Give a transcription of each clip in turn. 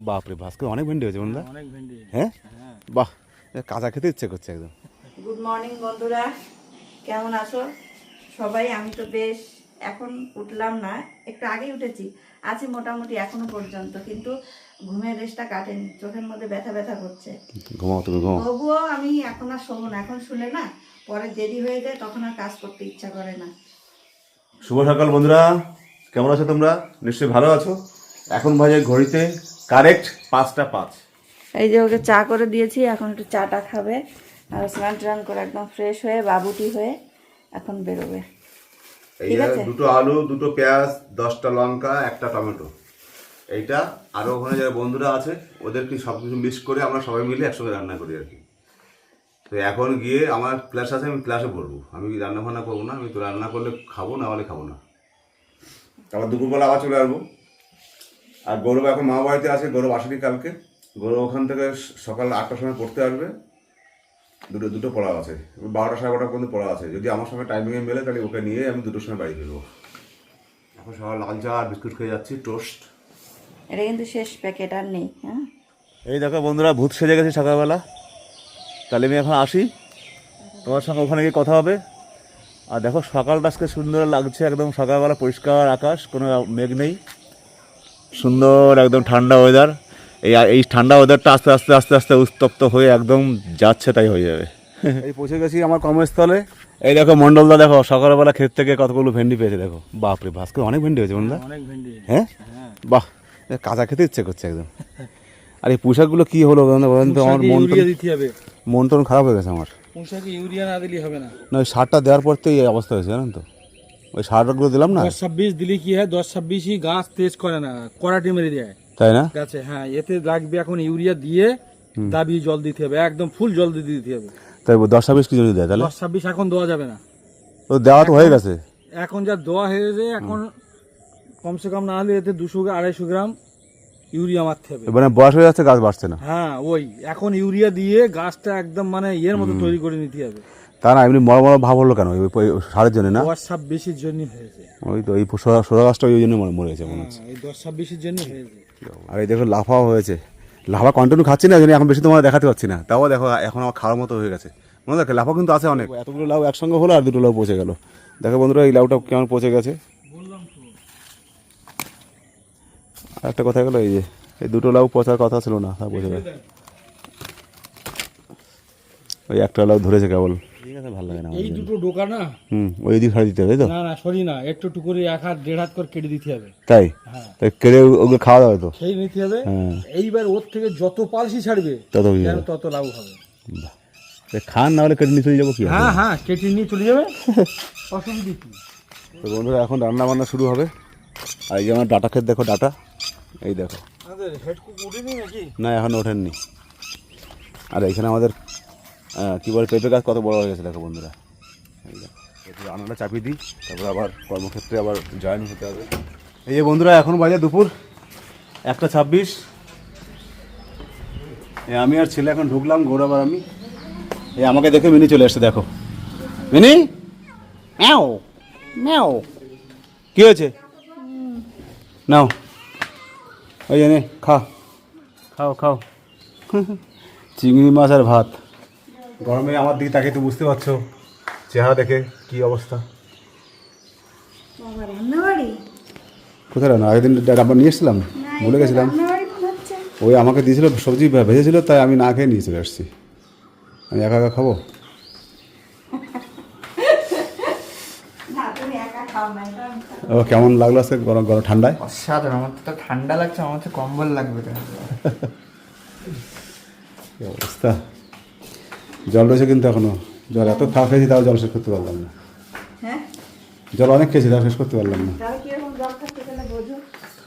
বাপরে ভাস্কর অনেক ভেন্ডি হয়েছে বন্ধুরা। অনেক ভেন্ডি। হ্যাঁ? হ্যাঁ। বাহ কাঁচা খেতে ইচ্ছে করছে একদম। গুড মর্নিং বন্ধুরা। কেমন আছো? সবাই আমি তো বেশ এখন উঠলাম না একটু আগেই উঠেছি। আছি মোটামুটি এখনও পর্যন্ত কিন্তু ঘুমের রেশটা কাটেনি চোখের মধ্যে ব্যথা ব্যথা করছে। ঘুমাও তুমি ঘুমাও। তবুও আমি এখন আর শোবো না এখন শুনে না পরে দেরি হয়ে যায় তখন আর কাজ করতে ইচ্ছা করে না। শুভ সকাল বন্ধুরা কেমন আছো তোমরা? নিশ্চয়ই ভালো আছো। এখন বাজে ঘড়িতে কারেক্ট পাঁচটা পাঁচ। এই যে ওকে চা করে দিয়েছি এখন একটু চাটা খাবে। আর স্নান টান করে একদম ফ্রেশ হয়ে বাবুটি হয়ে এখন বেরোবে। এই ঠিক আছে। দুটো আলু দুটো পেঁয়াজ দশটা লঙ্কা একটা টমেটো। এইটা আরও ওখানে যারা বন্ধুরা আছে ওদেরকে সব কিছু মিক্স করে আমরা সবাই মিলে একসঙ্গে রান্না করি আর কি। তো এখন গিয়ে আমার প্লাস আছে আমি প্লাসে ভরবো আমি রান্না বান্না করব না আমি তো রান্না করলে খাব না হলে খাব না। আবার দুপুরবেলা আবার চলে আসব। আর গৌরব এখন মা বাড়িতে আছে গৌরব আসেনি কালকে। গৌরব ওখান থেকে সকাল আটটার সময় পড়তে আসবে। দুটো দুটো পড়া আছে। বারোটা সাড়ে বারোটা পর্যন্ত পড়া আছে। যদি আমার সঙ্গে টাইমিংয়ে মেলে তাহলে ওকে নিয়ে আমি দুটোর সময় বাড়ি ফিরবো। এখন সকাল লাল চা আর বিস্কুট খেয়ে যাচ্ছি টোস্ট এটা কিন্তু শেষ প্যাকেট আর নেই হ্যাঁ? এই দেখো বন্ধুরা ভূত সেজে গেছে সকালবেলা। তাহলে আমি এখন আসি। তোমার সঙ্গে ওখানে গিয়ে কথা হবে। আর দেখো সকালটা আজকে সুন্দর লাগছে একদম। সকালবেলা পরিষ্কার আকাশ কোনো মেঘ নেই। সুন্দর একদম ঠান্ডা ওয়েদার এই এই ঠান্ডা ওয়েদারটা আস্তে আস্তে আস্তে আস্তে উত্তপ্ত হয়ে একদম যাচ্ছে তাই হয়ে যাবে। এই পৌঁছে গেছি আমার কর্মস্থলে। এই দেখো মন্ডলদা দেখো সকালবেলা ক্ষেত থেকে কতগুলো ভেন্ডি পেয়েছে দেখো। বাপরে ভাস্কর অনেক ভেন্ডি হয়েছে অনেক ভেন্ডি। হ্যাঁ? হ্যাঁ। বাহ কাঁচা খেতে ইচ্ছে করছে একদম। আর এই পোশাকগুলো কি হলো বলেন তো, আমার মন মন টন খারাপ হয়ে গেছে আমার। পোশাকে ইউরিয়া না দিলে হবে না। না ওই সারটা দেওয়ার পর তো এই অবস্থা হয়েছে জানেন তো। ওই সারগুলো দিলাম না? দশ ছাব্বিশ দিলে কি হয়? দশ ছাব্বিশই গাছ তেজ করে না কড়াটি মেরে দেয়। তাই না? গাছে হ্যাঁ এতে লাগবে এখন ইউরিয়া দিয়ে দাবি জল দিতে হবে একদম ফুল জল দিয়ে দিতে হবে। তাই দশ ছাব্বিশ কি যদি দেয় তাহলে? দশ ছাব্বিশ এখন দেওয়া যাবে না। ও দেওয়া তো হয়ে গেছে। এখন যা দেওয়া হয়েছে এখন কমসে কম না হলে এতে দুশো আড়াইশো গ্রাম ইউরিয়া মারতে হবে। মানে বয়স হয়ে যাচ্ছে গাছ বাড়ছে না। হ্যাঁ ওই এখন ইউরিয়া দিয়ে গাছটা একদম মানে ইয়ের মতো তৈরি করে নিতে হবে। তা না এমনি বড় বড় ভাব হলো কেন? ওই সারের জন্য না? দশ ছাব্বিশের জন্য হয়েছে। ওই তো এই সোজা গাছটা ওই জন্য মরে- মরে গেছে মনে হচ্ছে। হ্যাঁ, এই দশ ছাব্বিশের জন্য হয়েছে। আর এই দেখো লাফাও হয়েছে। লাফা কন্টিনিউ খাচ্ছি না এখন বেশি তোমার দেখাতে পাচ্ছি না। তাও দেখো এখন আমার খাওয়ার মতো হয়ে গেছে। মনে দেখো লাফা কিন্তু আছে অনেক। এতগুলো লাউ একসঙ্গে হলো আর দুটো লাউ পচে গেল। দেখো বন্ধুরা এই লাউটা কেমন পচে গেছে। আর একটা কথা গেলো এই যে এই দুটো লাউ পচার কথা ছিল না তা পচে গেছে ওই একটা লাউ ধরেছে কেবল। ঠিক আছে ভালো লাগে না এই দুটো ডোকা না হুম ওই দিক ছাড়া দিতে হবে তো? না না সরি না একটু করে এক হাত দেড় হাত করে কেটে দিতে হবে। তাই? হ্যাঁ। তাই ওগুলো খাওয়া দাওয়া তো। সেই নিতে হবে। হ্যাঁ। এইবার ওর থেকে যত পালসি ছাড়বে তত তত লাভ হবে। খান না হলে কেটে নিয়ে চলে যাব কি হ্যাঁ হ্যাঁ কেটে নিয়ে চলে যাবে। অসুবিধা কি? তো বন্ধুরা এখন রান্না বান্না শুরু হবে। আর এই যে আমার ডাটা ক্ষেত দেখো ডাটা। এই দেখো। না এখন ওঠেননি। আর এখানে আমাদের কি বলে পেঁপে গাছ কত বড় হয়ে গেছে দেখো বন্ধুরা। রান্নাটা চাপিয়ে দিই তারপর আবার কর্মক্ষেত্রে আবার জয়েন হতে হবে। এই যে বন্ধুরা এখন বাজে দুপুর একটা ছাব্বিশ। আমি আর ছেলে এখন ঢুকলাম গৌরব আর আমি। এই আমাকে দেখে মিনি চলে এসছে দেখো। মিনি? ম্যাও ম্যাও কি হয়েছে? নাও। ওই জন্য খা। খাও খাও। চিংড়ি মাছ আর ভাত। গরমে আমার দিকে তাকে তো বুঝতে পারছ চেহারা দেখে কি অবস্থা। কোথায় রান্না? আগের দিন ডাব্বা নিয়ে এসেছিলাম ভুলে গেছিলাম। ওই আমাকে দিয়েছিল সবজি ভেজেছিল তাই আমি না খেয়ে নিয়ে চলে আসছি। আমি একা একা খাব? না না। ও কেমন লাগল আজকে গরম গরম ঠান্ডায়? অসাধারণ আমার তো ঠান্ডা লাগছে আমার তো কম্বল লাগবে অবস্থা? জল রয়েছে কিন্তু এখনও। জল এত খা খেয়েছি তাও জল শেষ করতে পারলাম না। হ্যাঁ? জল অনেক খেয়েছি তাও শেষ করতে পারলাম না। জল খাচ্ছে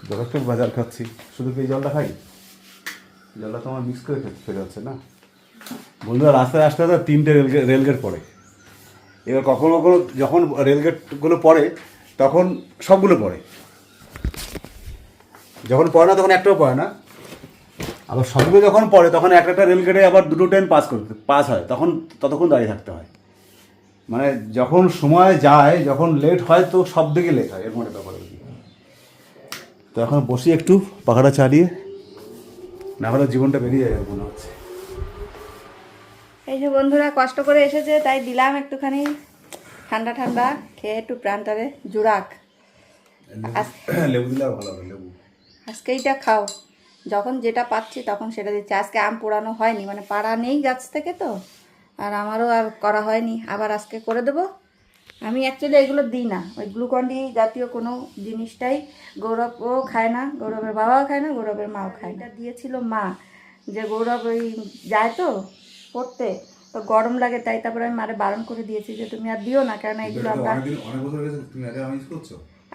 যথেষ্ট বাজার খাচ্ছি। শুধু কি জলটা খাই? জলটা তো আমার মিক্স করে খেতে হচ্ছে না। বন্ধুরা রাস্তায় আসতে আসতে তিনটে রেলগেট রেলগেট পড়ে। এবার কখনো কখনো যখন রেলগেটগুলো পড়ে তখন সবগুলো পড়ে। যখন পড়ে না তখন একটাও পড়ে না। আবার সবগুলো যখন পড়ে তখন একটা একটা রেলগেটে আবার দুটো ট্রেন পাস করতে পাস হয়। তখন ততক্ষণ দাঁড়িয়ে থাকতে হয়। মানে যখন সময় যায় যখন লেট হয় তো সব দিকে লেট হয় এর মধ্যে ব্যাপার তো এখন বসি একটু পাখাটা চালিয়ে। না হলে জীবনটা বেরিয়ে যাবে মনে হচ্ছে। এই যে বন্ধুরা কষ্ট করে এসেছে তাই দিলাম একটুখানি। ঠান্ডা ঠান্ডা খেয়ে একটু প্রাণটারে জুড়াক লেবু দিলে আরও ভালো হবে লেবু। আজকে এইটা খাও। যখন যেটা পাচ্ছি তখন সেটা দিচ্ছি। আজকে আম পোড়ানো হয়নি মানে পাড়া নেই গাছ থেকে তো। আর আমারও আর করা হয়নি। আবার আজকে করে দেবো। আমি অ্যাকচুয়ালি এগুলো দিই না। ওই গ্লুকন্ডি জাতীয় কোনো জিনিসটাই গৌরবও খায় না গৌরবের বাবাও খায় না গৌরবের মাও খায় না। এটা দিয়েছিল মা যে গৌরব ওই যায় তো পড়তে তো গরম লাগে তাই তারপরে আমি মারে বারণ করে দিয়েছি যে তুমি আর দিও না কেন এগুলো আমরা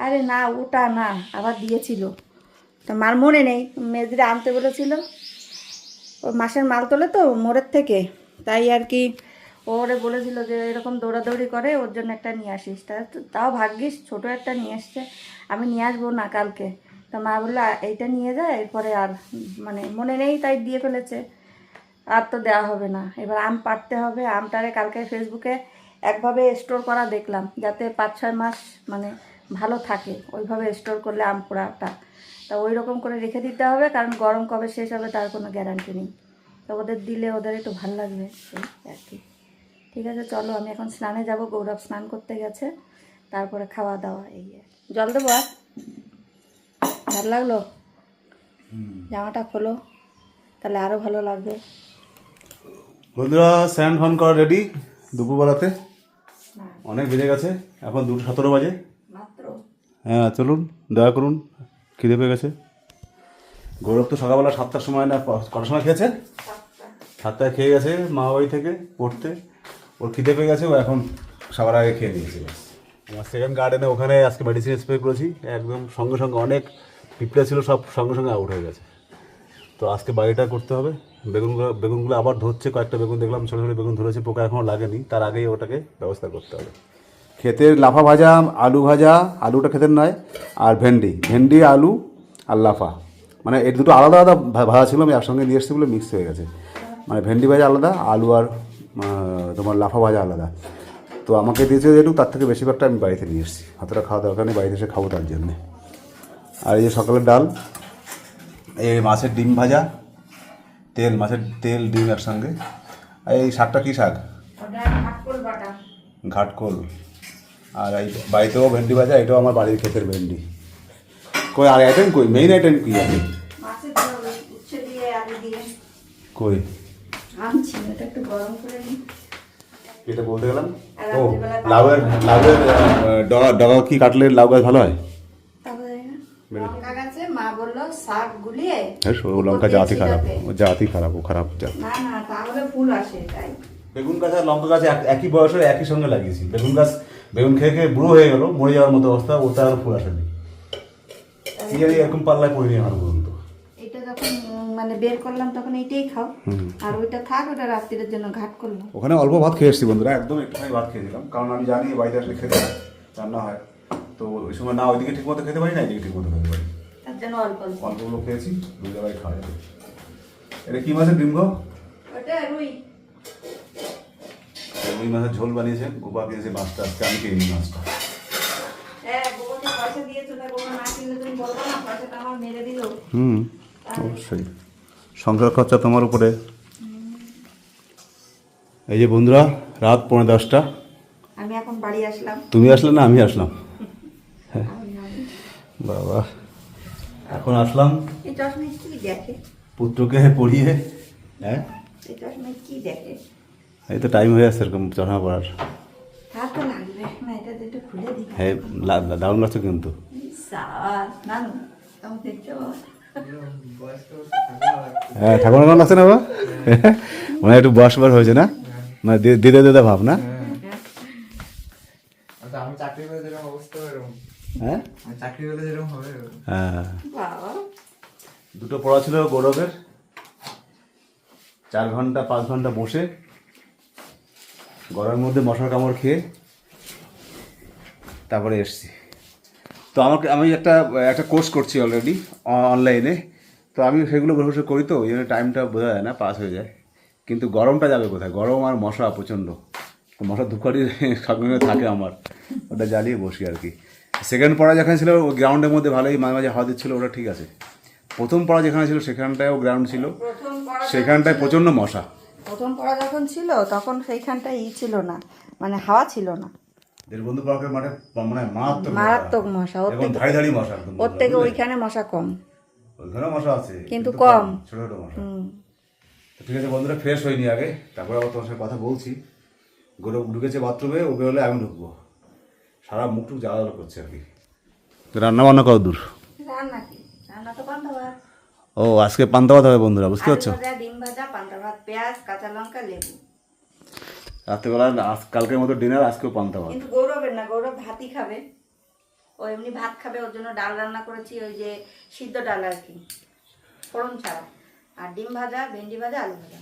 আরে না ওটা না আবার দিয়েছিল। তো মার মনে নেই। মেজরে আনতে বলেছিল। ও মাসের মাল তোলে তো মোড়ের থেকে। তাই আর কি ওরে বলেছিল যে এরকম দৌড়াদৌড়ি করে, ওর জন্য একটা নিয়ে আসিস। তাও ভাগ্যিস ছোট একটা নিয়ে এসছে। আমি নিয়ে আসব না কালকে। তা মা বলল এইটা নিয়ে যায় এরপরে আর মানে মনে নেই, তাই দিয়ে ফেলেছে। আর তো দেওয়া হবে না। এবার আম পাড়তে হবে। আমটারে কালকে ফেসবুকে একভাবে স্টোর করা দেখলাম। যাতে পাঁচ ছয় মাস মানে ভালো থাকে। ওইভাবে স্টোর করলে আম পোড়াটা। তা ওই রকম করে রেখে দিতে হবে কারণ গরম কবে শেষ হবে তার কোনো গ্যারান্টি নেই। তো ওদের দিলে ওদের একটু ভালো লাগবে আর কি। ঠিক আছে চলো আমি এখন স্নানে যাব। গৌরব স্নান করতে গেছে। তারপরে খাওয়া দাওয়া এই। জল দেবো আর? ভালো লাগল? জামাটা খোলো তাহলে আরও ভালো লাগবে। বন্ধুরা স্যান্ড ফান করা রেডি দুপুরবেলাতে। অনেক বেজে গেছে এখন দুটো সতেরো বাজে। হ্যাঁ চলুন, দয়া করুন, খিদে পেয়ে গেছে। গৌরব তো সকালবেলা সাতটার সময় না, কটার সময় খেয়েছে? সাতটায় খেয়ে গেছে মা বাড়ি থেকে, পড়তে। ওর খিদে পেয়ে গেছে, ও এখন সবার আগে খেয়ে নিয়েছে। আমার সেকেন্ড গার্ডেনে ওখানে আজকে মেডিসিন স্প্রে করেছি, একদম সঙ্গে সঙ্গে অনেক পিঁপড়ে ছিল, সব সঙ্গে সঙ্গে আউট হয়ে গেছে। তো আজকে বাড়িটা করতে হবে। বেগুনগুলো বেগুনগুলো আবার ধরছে, কয়েকটা বেগুন দেখলাম, ছোটো ছোটো বেগুন ধরেছে, পোকা এখনও লাগেনি। তার আগেই ওটাকে ব্যবস্থা করতে হবে। ক্ষেতের লাফা ভাজা আলু ভাজা আলুটা ক্ষেতের নয় আর ভেন্ডি। ভেন্ডি আলু আর লাফা। মানে এর দুটো আলাদা আলাদা ভাজা ছিল আমি একসঙ্গে নিয়ে এসেছি বলে মিক্স হয়ে গেছে। মানে ভেন্ডি ভাজা আলাদা আলু আর তোমার লাফা ভাজা আলাদা। তো আমাকে দিয়েছে যেটুকু তার থেকে বেশিরভাগটা আমি বাড়িতে নিয়ে এসেছি। হাতটা খাওয়া দরকার নেই বাড়িতে এসে খাব তার জন্যে। আর এই যে সকালের ডাল এই মাছের ডিম ভাজা তেল মাছের তেল ডিম একসঙ্গে। আর এই শাকটা কী শাক? ঘাটকোল। আর এই বাড়িতেও ভেন্ডি ভাজা এটাও আমার বাড়ির ক্ষেতের ভেন্ডি। কই আর আইটেম কই? মেইন আইটেম কি আছে? কই? এটা একটু গরম করে নিই। এটা বলতে গেলাম? ও লাউয়ের লাউয়ের ডগা ডগা কি কাটলে লাউ গাছ ভালো হয়? তারপরে লঙ্কা গাছে মা বলল শাক গুলিয়ে হ্যাঁ লঙ্কা জাতি খারাপ জাতি। খারাপ ও খারাপ জাত। না না তাহলে ফুল আসে তাই। বেগুন গাছ আর লঙ্কা গাছ এক- একই বয়সে একই সঙ্গে লাগিয়েছি। বেগুন গাছ বেগুন খেয়ে খেয়ে বুড়ো হয়ে গেল মরে যাওয়ার মতো অবস্থা ওটা আর ফুল আসেনি। কি জানি এরকম পাল্লায় পড়িনি আমার পর্যন্ত। এটা যখন মানে বের করলাম তখন এইটাই খাও। আর ওইটা থাক ওটা রাত্রির জন্য ঘাট করলাম। ওখানে অল্প ভাত খেয়ে এসেছি বন্ধুরা। একদম একটুখানি ভাত খেয়ে দিলাম কারণ আমি জানি বাড়িতে আসলে খেতে রান্না হয়। তো ওই সময় না ওইদিকে ঠিক মতো খেতে পারি না এদিকে ঠিক মতো খেতে পারি। তার জন্য অল্প অল্পগুলো খেয়েছি দুই জায়গায় খাওয়া যাবে এটা কি মাছের ডিম গো? ওটা রুই। রুই মাছের ঝোল বানিয়েছে গোপা দিয়েছে মাছটা আজকে আমি কিনি মাছটা। হ্যাঁ হুম অবশ্যই। সংসার খরচা তোমার উপরে। এই যে বন্ধুরা রাত পৌনে দশটা। আমি এখন বাড়ি আসলাম। তুমি আসলে না আমি আসলাম। আমি- বাবা। এখন আসলাম। পুত্রকে পড়িয়ে হ্যাঁ? কি দেখে। এই তো টাইম হয়ে আসছে এরকম চশমা পড়ার। তার তো লাগবে না এটা তো একটু খুলে দিই। হ্যাঁ দারুণ লাগছে কিন্তু। হ্যাঁ ঠাকুর কেমন লাগছে না বাবা? মানে একটু বয়স বয়স হয়েছে না? মানে দিদা দিদা ভাব না? আচ্ছা আমি চাকরি করে যেরকম অবস্থা হবে এরকম। হ্যাঁ? আমি চাকরি করলে যেরকম হবে এরকম। হ্যাঁ। বাবা। দুটো পড়া ছিল গৌরবের। চার ঘণ্টা পাঁচ ঘণ্টা বসে। গরমের মধ্যে মশার কামড় খেয়ে তারপরে এসছি। তো আমাকে আমি একটা একটা কোর্স করছি অলরেডি অনলাইনে তো আমি সেগুলো বসে বসে করি তো ওই জন্য টাইমটা বোঝা যায় না পাস হয়ে যায়। কিন্তু গরমটা যাবে কোথায়? গরম আর মশা প্রচণ্ড। তো মশা ধূপকাঠি সঙ্গে থাকে আমার। ওটা জ্বালিয়ে বসি আর কি। সেকেন্ড পড়া যেখানে ছিল ও গ্রাউন্ডের মধ্যে ভালোই মাঝে মাঝে হাওয়া দিচ্ছিল ওটা ঠিক আছে। প্রথম পড়া যেখানে ছিল সেখানটায়ও গ্রাউন্ড ছিল। সেখানটায় প্রচণ্ড মশা। প্রথম পড়া যখন ছিল তখন সেইখানটা ই ছিল না মানে হাওয়া ছিল না। দেশবন্ধু পার্কের মাঠে মানে মারাত্মক মারাত্মক মশা ওর থেকে ধাড়ি ধাড়ি মশা একদম ওর থেকে ওইখানে মশা কম। ওইখানেও মশা আছে কিন্তু কম। ছোট ছোট মশা। তো ঠিক আছে বন্ধুরা ফ্রেশ হয়নি আগে তারপরে আবার তোমার সঙ্গে কথা বলছি। গরু ঢুকেছে বাথরুমে ওকে হলে আমি ঢুকবো। সারা মুখ টুক জ্বালা করছে আর কি। রান্না বান্না কত দূর? রান্না কি? রান্না তো ভাত ও আজকে পান্তা ভাত হবে বন্ধুরা বুঝতে পারছ? ডিম ভাজা পান্তা ভাত পেঁয়াজ কাঁচা লঙ্কা লেবু। রাত্রেবেলা আজ কালকের মতো ডিনার আজকেও পান্তা ভাত। কিন্তু গৌরবের না গৌরব ভাতই খাবে। ও এমনি ভাত খাবে ওর জন্য ডাল রান্না করেছি ওই যে সিদ্ধ ডাল আর কি ফোড়ন ছাড়া। আর ডিম ভাজা ভেন্ডি ভাজা আলু ভাজা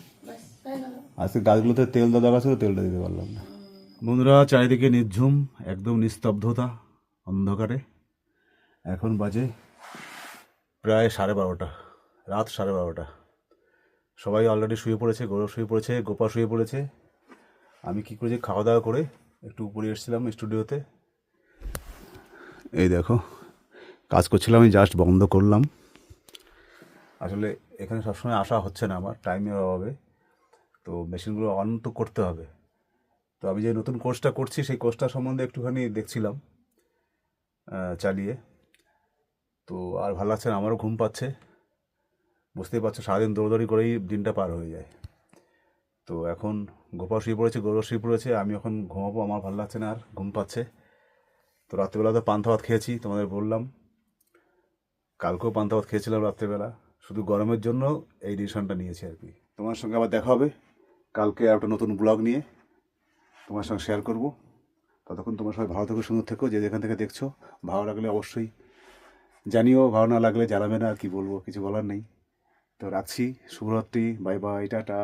আজকে গাছগুলোতে তেল দেওয়া দরকার ছিল তেলটা দিতে পারলাম না। বন্ধুরা চারিদিকে নির্ঝুম একদম নিস্তব্ধতা অন্ধকারে। এখন বাজে প্রায় সাড়ে বারোটা। রাত সাড়ে বারোটা। সবাই অলরেডি শুয়ে পড়েছে, গৌরব শুয়ে পড়েছে, গোপা শুয়ে পড়েছে। আমি কি করেছি, খাওয়া দাওয়া করে একটু উপরে এসেছিলাম স্টুডিওতে। এই দেখো, কাজ করছিলাম, আমি জাস্ট বন্ধ করলাম। আসলে এখানে সবসময় আসা হচ্ছে না আমার টাইমের অভাবে। তো মেশিনগুলো অন তো করতে হবে। তো আমি যে নতুন কোর্সটা করছি, সেই কোর্সটা সম্বন্ধে একটুখানি দেখছিলাম চালিয়ে। তো আর ভালো লাগছে না, আমারও ঘুম পাচ্ছে। বুঝতেই পারছ, সারাদিন দৌড়দৌড়ি করেই দিনটা পার হয়ে যায়। তো এখন গোপাল শুয়ে পড়েছে, গৌরব শুয়ে পড়েছে, আমি এখন ঘুমাবো, আমার ভালো লাগছে না আর, ঘুম পাচ্ছে। তো রাত্রেবেলা তো পান্তা ভাত খেয়েছি, তোমাদের বললাম। কালকেও পান্তা ভাত খেয়েছিলাম রাত্রেবেলা, শুধু গরমের জন্য এই ডিসিশনটা নিয়েছি আর কি। তোমার সঙ্গে আবার দেখা হবে, কালকে একটা নতুন ব্লগ নিয়ে তোমার সঙ্গে শেয়ার করব। ততক্ষণ তোমার সবাই ভালো থেকো, সুন্দর থেকো, যে যেখান থেকে দেখছ, ভালো লাগলে অবশ্যই জানিও, ভালো না লাগলে জানাবে না আর কি বলব, কিছু বলার নেই। তো রাখছি। শুভরাত্রি বাই বাই টাটা।